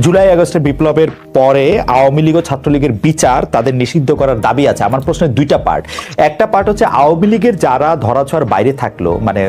জুলাই আগস্টের বিপ্লবের পরে আওয়ামী লীগ ও ছাত্রলীগের বিচার তাদের নিষিদ্ধ করার দাবি আছে। আমার প্রশ্নের দুইটা পার্ট একটা পার্ট হচ্ছে আওয়ামী লীগের যারা ধরাছোঁয়ার বাইরে থাকল মানে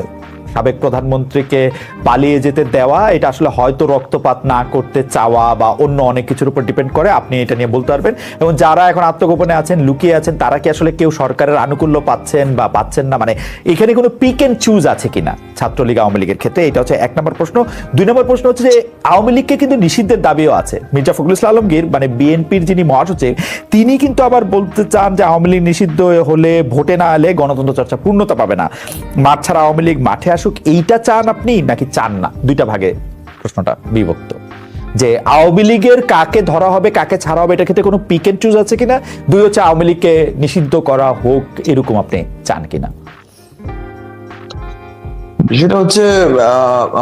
সাবেক প্রধানমন্ত্রীকে পালিয়ে যেতে দেওয়া, এটা আসলে হয়তো রক্তপাত না করতে চাওয়া বা অন্য অনেক কিছুর উপর ডিপেন্ড করে, আপনি এটা নিয়ে বলতে পারবেন। এবং যারা এখন আত্মগোপনে আছেন, লুকিয়ে আছেন, তারা কি আসলে কেউ সরকারের আনুকূল্য পাচ্ছেন বা পাচ্ছেন না? মানে এখানে কোনো পিক এন্ড চুজ আছে কিনা ছাত্রলীগ, আওয়ামী লীগের ক্ষেত্রে? এটা হচ্ছে এক নম্বর প্রশ্ন। দুই নম্বর প্রশ্ন হচ্ছে যে, আওয়ামী লীগকে কিন্তু নিষিদ্ধের দাবিও আছে। মির্জা ফখরুল ইসলাম আলমগীর মানে বিএনপির যিনি মহাসচিব, তিনি কিন্তু আবার বলতে চান যে, আওয়ামী লীগ নিষিদ্ধ হলে ভোটে না এলে গণতন্ত্র চর্চা পূর্ণতা পাবে না। মাঠ ছাড়া আওয়ামী লীগ মাঠে আসুক এইটা চান আপনি নাকি চান না? দুইটা ভাগে প্রশ্নটা বিভক্ত। যে আওয়ামী লীগের কাকে ধরা হবে, কাকে ছাড়া হবে এটা ক্ষেত্রে কোনো পিক এন্ড চুজ আছে কিনা? দুই হচ্ছে আওয়ামী লীগকে নিষিদ্ধ করা হোক, এরকম আপনি চান কিনা? বিষয়টা হচ্ছে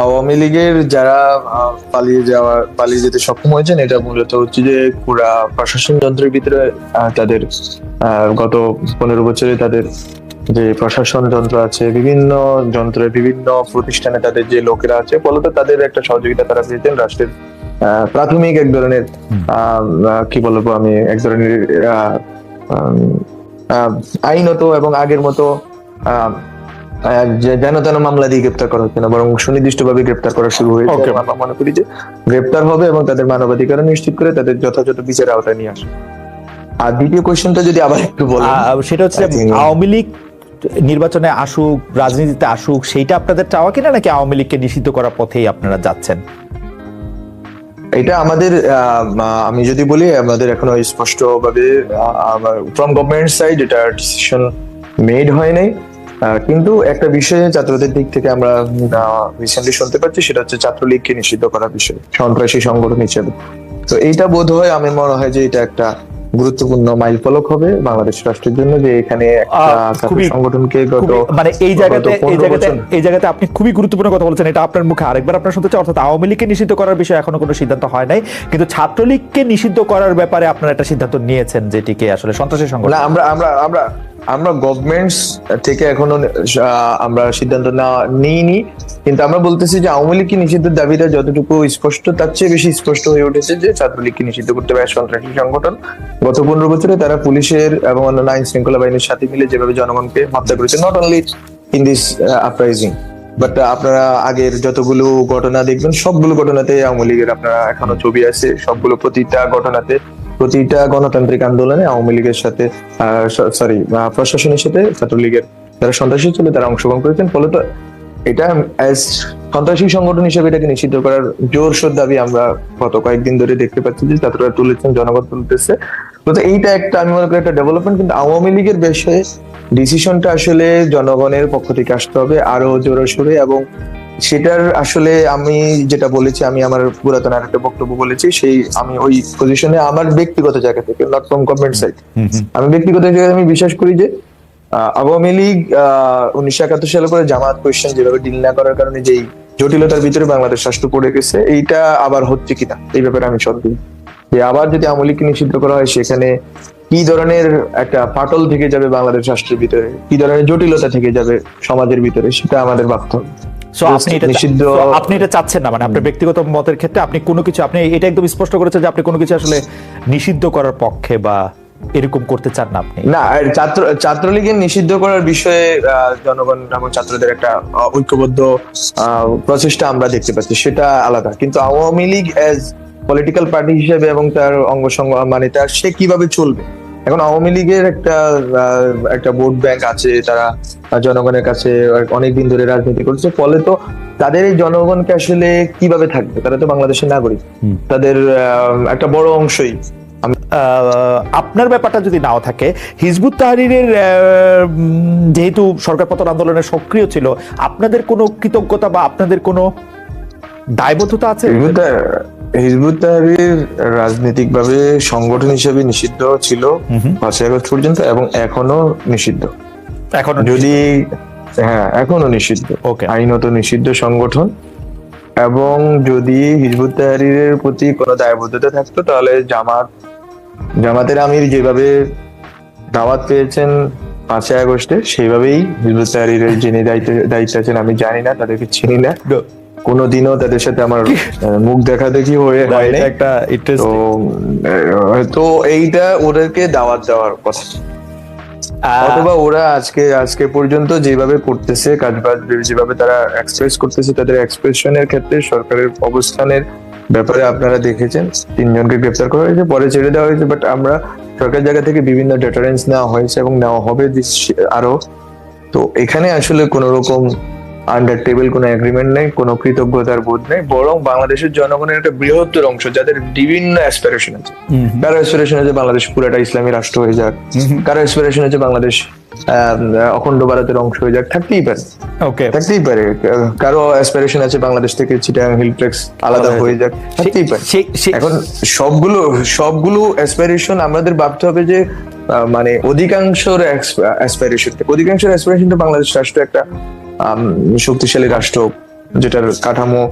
আওয়ামী লীগের যারা পালিয়ে যাওয়া পালিয়ে যেতে সক্ষম হয়েছেন, এটা মূলত হচ্ছে যে পুরা প্রশাসন যন্ত্রের ভিতরে তাদের গত পনেরো বছরে তাদের যে প্রশাসন যন্ত্র আছে বিভিন্ন যন্ত্রে বিভিন্ন প্রতিষ্ঠানে তাদের যে লোকেরা আছে ফলত তাদের একটা সহযোগিতা তারা পেয়েছেন রাষ্ট্রের প্রাথমিক এক ধরনের কি বলব আমি এক ধরনের আইনত এবং আগের মতো যেন তেন মামলা দিয়ে গ্রেপ্তার করা হচ্ছে না বরং সুনির্দিষ্টভাবে গ্রেপ্তার করা শুরু হয়েছে। আমরা মনে করি যে গ্রেপ্তার হবে এবং তাদের মানবাধিকার নিশ্চিত করে তাদের যথাযথ বিচারের আওতায় নিয়ে আসে আর দ্বিতীয় কোয়েশ্চেনটা যদি আবার একটু আহ, সেটা হচ্ছে আওয়ামী লীগ নির্বাচনে আসুক, রাজনীতিতে আসুক, সেইটা আপনাদের চাওয়া কিনা নাকি আওয়ামী লীগকে নিষিদ্ধ করার পথেই আপনারা যাচ্ছেন? এটা আমাদের আমি যদি বলি, আমাদের এখনও স্পষ্ট ভাবে ফ্রম গভর্নমেন্ট সাইড এটা ডিসিশন মেড হয় নাই। কিন্তু একটা বিষয়ে ছাত্রদের দিক থেকে আমরা রিসেন্টলি শুনতে পাচ্ছি, সেটা হচ্ছে ছাত্রলীগকে নিষিদ্ধ করার বিষয়, সন্ত্রাসী সংগঠন হিসেবে। তো এইটা বোধ হয় আমি মনে হয় যে এটা একটা গুরুত্বপূর্ণ মাইল ফলক হবে বাংলাদেশ রাষ্ট্রের জন্য যে এখানে সংগঠনকে গত মানে এই জায়গাতে এই জায়গাতে এই জায়গাতে আপনি খুবই গুরুত্বপূর্ণ কথা বলছেন। এটা আপনার মুখে আরেকবার আপনার শুনতে চাই। অর্থাৎ আওয়ামী লীগকে নিষিদ্ধ করার বিষয়ে এখনও কোনো সিদ্ধান্ত হয় নাই। কিন্তু ছাত্রলীগকে নিষিদ্ধ করার ব্যাপারে আপনারা একটা সিদ্ধান্ত নিয়েছেন যেটিকে আসলে সন্ত্রাসী সংগঠন আমরা আমরা আমরা আমরা গভর্নমেন্টস থেকে এখনও আমরা সিদ্ধান্ত নেওয়া নিইনি। কিন্তু আমরা বলতেছি যে আওয়ামী লীগকে নিষিদ্ধের দাবিটা যতটুকু স্পষ্ট, তার চেয়ে বেশি স্পষ্ট হয়ে উঠেছে যে ছাত্রলীগকে নিষিদ্ধ করতে হবে। সন্ত্রাসী সংগঠন গত পনেরো বছরে তারা পুলিশের এবং অন্যান্য আইন শৃঙ্খলা বাহিনীর সাথে মিলে যেভাবে জনগণকে হত্যা করেছে not only in this uprising but আপনারা আগের যতগুলো ঘটনা দেখবেন, সবগুলো ঘটনাতে আওয়ামী লীগের আপনারা এখনও ছবি আছে। সবগুলো প্রতিটা ঘটনাতে প্রতিটা গণতান্ত্রিক আন্দোলনে আওয়ামী লীগের সাথে সরি প্রশাসনের সাথে ছাত্রলীগের যারা সন্ত্রাসী ছিল তারা অংশগ্রহণ করেছেন। ফলত এটা অ্যাজ সন্ত্রাসী সংগঠন হিসেবে এটাকে নিষিদ্ধ করার জোরসোর দাবি আমরা গত কয়েকদিন ধরে দেখতে পাচ্ছি যে ছাত্ররা তুলেছেন, জনগণ তুলতেছে। তো এইটা একটা আমি মনে করি একটা ডেভেলপমেন্ট কিন্তু আওয়ামী লীগের বিষয়ে ডিসিশনটা আসলে জনগণের পক্ষ থেকে আসতে হবে আরও জোরে সোরে এবং সেটার আসলে আমি যেটা বলেছি আমি আমার পুরাতন আর একটা বক্তব্য বলেছি সেই আমি ওই পজিশনে আমার ব্যক্তিগত জায়গা থেকে নট ফ্রম গভর্নমেন্ট সাইড। আমি ব্যক্তিগত জায়গায় আমি বিশ্বাস করি যে আওয়ামী লীগ উনিশশো একাত্তর সালে করে জামাত কোয়েশ্চেন যেভাবে ডিল না করার কারণে যেই জটিলতার ভিতরে বাংলাদেশ রাষ্ট্র পড়ে গেছে এইটা আবার হচ্ছে কিনা এই ব্যাপারে আমি সন্দেহ যে আবার যদি আওয়ামী লীগকে নিষিদ্ধ করা হয় সেখানে কি ধরনের একটা ফাটল থেকে যাবে বাংলাদেশ রাষ্ট্রের ভিতরে কি ধরনের জটিলতা থেকে যাবে সমাজের ভিতরে সেটা আমাদের ভাবতে হবে। So আপনি এটা নিষিদ্ধ আপনি এটা চাচ্ছেন না মানে আপনার ব্যক্তিগত মতের ক্ষেত্রে আপনি কোনো কিছু আপনি এটা একদম স্পষ্ট করেছেন যে আপনি কোনো কিছু আসলে নিষিদ্ধ করার পক্ষে বা এরকম করতে চান না আপনি। না ছাত্র ছাত্রলীগের নিষিদ্ধ করার বিষয়ে জনগণ এবং ছাত্রদের একটা ঐক্যবদ্ধ আহ, প্রচেষ্টা আমরা দেখতে পাচ্ছি সেটা আলাদা। কিন্তু Awami League as political party হিসেবে এবং তার অঙ্গ মানে তার সে কীভাবে চলবে? এখন আওয়ামী লীগের একটা একটা ভোট ব্যাংক আছে তারা জনগণের কাছে অনেকদিন ধরে রাজনীতি করছে। ফলে তো তাদের এই জনগণকে আসলে কীভাবে থাকবে? তারা তো বাংলাদেশের নাগরিক। তাদের একটা বড় অংশই। আপনার ব্যাপারটা যদি নাও থাকে হিজবুত তাহরিরের যেহেতু সরকার পতন আন্দোলনে সক্রিয় ছিল আপনাদের কোনো কৃতজ্ঞতা বা আপনাদের কোনো দায়বদ্ধতা আছে? হিজবুত তাহ- হিজবুত তাহরির রাজনৈতিকভাবে সংগঠন হিসেবে নিষিদ্ধ ছিল। পাঁচই আগস্ট পর্যন্ত এবং এখনও নিষিদ্ধ। এখন যদি হ্যাঁ এখনও নিষিদ্ধ। ওকে আইনত নিষিদ্ধ সংগঠন। এবং যদি হিজবুত তাহরিরের প্রতি কোনো দায়বদ্ধতা থাকতো তাহলে জামাত জামাতের আমির যেভাবে দাওয়াত পেয়েছেন পাঁচই আগস্টে সেইভাবেই হিজবুত তাহরিরের যিনি দায়িত্ব দায়িত্ব আছেন আমি জানি না তাদেরকে চিনি না। কোনোদিনও তাদের সাথে আমার মুখ দেখা দেখি হয়ে একটা তো এইটা ওদেরকে দাওয়াত দেওয়ার কথা। অথবা ওরা আজকে আজকে পর্যন্ত যেভাবে করতেছে কাজবাজ যেভাবে তারা এক্সপ্রেস করতেছে তাদের এক্সপ্রেশনের ক্ষেত্রে সরকারের অবস্থানের ব্যাপারে আপনারা দেখেছেন। তিনজনকে গ্রেপ্তার করা হয়েছে পরে ছেড়ে দেওয়া হয়েছে বাট আমরা সরকার জায়গা থেকে বিভিন্ন ডেটারেন্স নেওয়া হয়েছে এবং নেওয়া হবে আরও। তো এখানে আসলে কোন রকম আন্ডার টেবিল কোনো এগ্রিমেন্ট নেই কোনো কৃতজ্ঞতার বোধ নেই বরং বাংলাদেশের জনগণের একটা বৃহত্তর অংশ যাদের বিভিন্ন অ্যাসপিরেশন আছে। কারও অ্যাসপিরেশন আছে বাংলাদেশ পুরাটা ইসলামী রাষ্ট্র হয়ে যাক কারও অ্যাসপিরেশন আছে বাংলাদেশ অখণ্ড ভারতের অংশ হয়ে যাক থাকতেই পারে। ওকে থাকতেই পারে। কারও অ্যাসপিরেশন আছে বাংলাদেশ থেকে চিটাং হিলট্রেক্স আলাদা হয়ে যাক। থাকতেই পারে। এখন সবগুলো সবগুলো অ্যাসপিরেশন আমাদের ভাবতে হবে যে মানে অধিকাংশর অ্যাসপিরেশন অধিকাংশের অ্যাসপিরেশন তো বাংলাদেশ রাষ্ট্র একটা শক্তিশালী রাষ্ট্র যেটার কাঠামো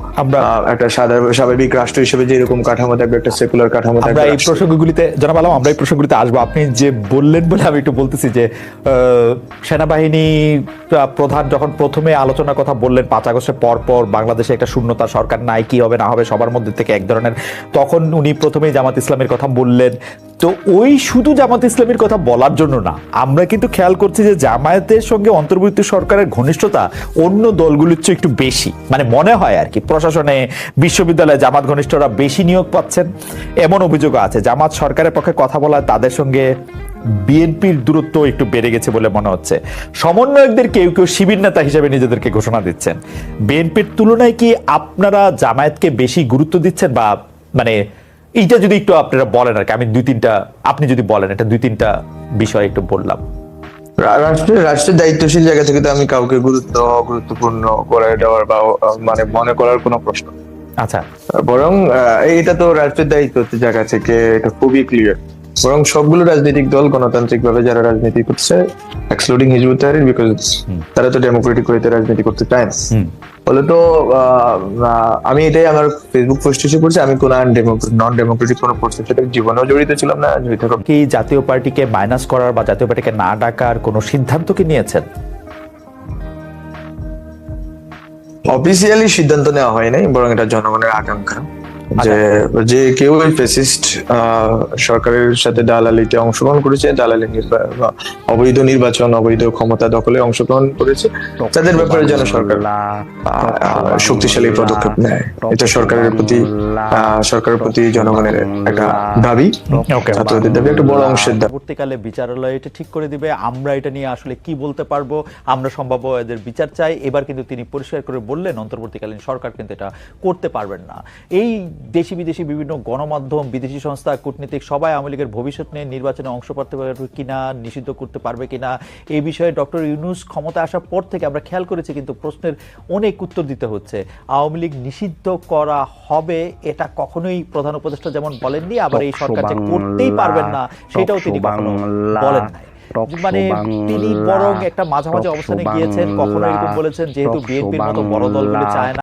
একটা সাধারণ স্বাভাবিক রাষ্ট্র হিসেবে যেরকম কাঠামো থাকবে একটা সেকুলার কাঠামো আমরা থাকবে এই। প্রসঙ্গগুলিতে জনাব আলম আমরা এই প্রসঙ্গগুলিতে আসব আপনি যে বললেন বলে আমি একটু বলতেছি যে আহ, সেনাবাহিনী প্রধান যখন প্রথমে আলোচনার কথা বললেন পাঁচ আগস্টের পর পর বাংলাদেশে একটা শূন্যতা সরকার নাই কি হবে না হবে সবার মধ্যে থেকে এক ধরনের তখন উনি প্রথমেই জামাত ইসলামের কথা বললেন তো ওই শুধু জামাত ইসলামের কথা বলার জন্য না, আমরা কিন্তু খেয়াল করছি যে জামায়াতের সঙ্গে অন্তর্বর্তী সরকারের ঘনিষ্ঠতা অন্য দলগুলির চেয়ে একটু বেশি। মানে মনে হয় আর কি, প্রশাসনে, বিশ্ববিদ্যালয়ে জামাত ঘনিষ্ঠরা বেশি নিয়োগ পাচ্ছেন। এমন অভিযোগ আছে, জামাত সরকারের পক্ষে কথা বলা তাদের সঙ্গে বিএনপির দূরত্ব একটু বেড়ে গেছে বলে মনে হচ্ছে। সমন্বয়কদের কেউ কেউ শিবির নেতা হিসেবে নিজেদেরকে ঘোষণা দিচ্ছেন। বিএনপির তুলনায় কি আপনারা জামায়াতকে বেশি গুরুত্ব দিচ্ছেন বা মানে এইটা যদি একটু আপনারা বলেন আর কি আমি দুই তিনটা আপনি যদি বলেন এটা দুই তিনটা বিষয় একটু বললাম। রাষ্ট্রের রাষ্ট্রের দায়িত্বশীল জায়গা থেকে তো আমি কাউকে গুরুত্ব গুরুত্বপূর্ণ করে দেওয়ার বা মানে মনে করার কোনো প্রশ্ন আচ্ছা। বরং এটা তো রাষ্ট্রের দায়িত্ব জায়গা থেকে এটা খুবই ক্লিয়ার বরং সবগুলো রাজনৈতিক দল গণতান্ত্রিক ভাবে যারা রাজনীতি করছে এক্সক্লুডিং হিজবুত তাহরির বিকজ তারা তো ডেমোক্রেটিক ওয়েতে রাজনীতি করতে চায় না। ফলে তো আমি এটাই আমার ফেসবুক পোস্ট এসে করছি আমি কোন নন ডেমোক্রেটিক কোনো পোস্টের সাথে জীবনেও জড়িত ছিলাম না জড়িত কি জাতীয় পার্টিকে মাইনাস করার বা জাতীয় পার্টিকে না ডাকার কোনো সিদ্ধান্ত কি নিয়েছেন? অফিসিয়ালি সিদ্ধান্ত নেওয়া হয় নাই বরং এটা জনগণের আকাঙ্ক্ষা। যে যে কেউ ফেসিস্ট সরকারের সাথে দালালিতে অংশগ্রহণ করেছে দালালি অবৈধ নির্বাচন অবৈধ ক্ষমতা দখলে অংশগ্রহণ করেছে তাদের ব্যাপারে যেন সরকার শক্তিশালী পদক্ষেপ নেয়। এটা সরকারের প্রতি সরকারের প্রতি জনগণের একটা দাবি। ওকে ছাত্রদের দাবি একটা বড় অংশের দাবি। পরবর্তীকালে বিচারালয় এটা ঠিক করে দিবে। আমরা এটা নিয়ে আসলে কি বলতে পারব? আমরা সম্ভাব্য এদের বিচার চাই। এবার কিন্তু তিনি পরিষ্কার করে বললেন অন্তর্বর্তীকালীন সরকার কিন্তু এটা করতে পারবেন না। এই দেশি বিদেশি বিভিন্ন গণমাধ্যম বিদেশি সংস্থা কূটনীতিক সবাই আওয়ামী লীগের ভবিষ্যৎ নিয়ে নির্বাচনে অংশ করতে পারবে কিনা নিষিদ্ধ করতে পারবে কিনা এই বিষয়ে ডক্টর ইউনুস ক্ষমতা আসার পর থেকে আমরা খেয়াল করেছি কিন্তু প্রশ্নের অনেক উত্তর দিতে হচ্ছে। আওয়ামী লীগ নিষিদ্ধ করা হবে এটা কখনোই প্রধান উপদেষ্টা যেমন বলেননি আবার এই সরকার যে করতেই পারবেন না সেটাও তিনি কখনো বলেন নাই মানে তিনি বরং একটা মাঝামাঝি অবস্থানে গিয়েছেন কখনো এরকম বলেছেন যেহেতু বিএনপির মতো বড় দলগুলি চায় না।